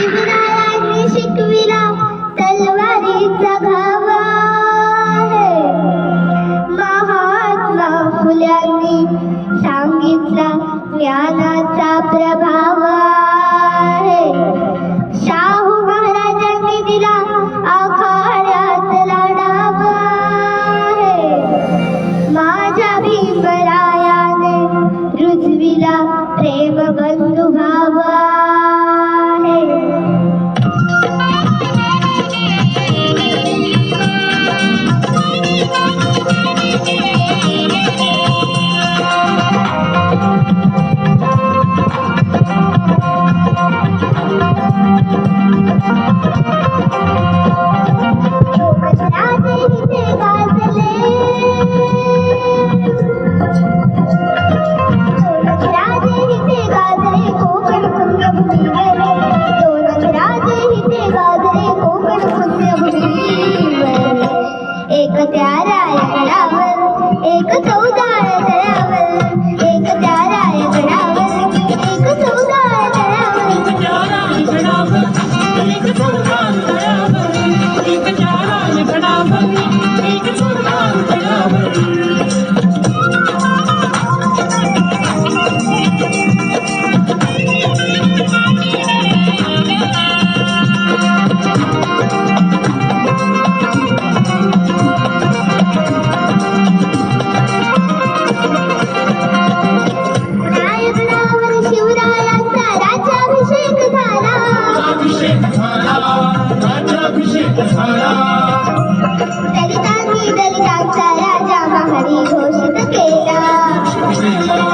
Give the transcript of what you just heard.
你不知道。त्यारायणावर एक तो 嗯。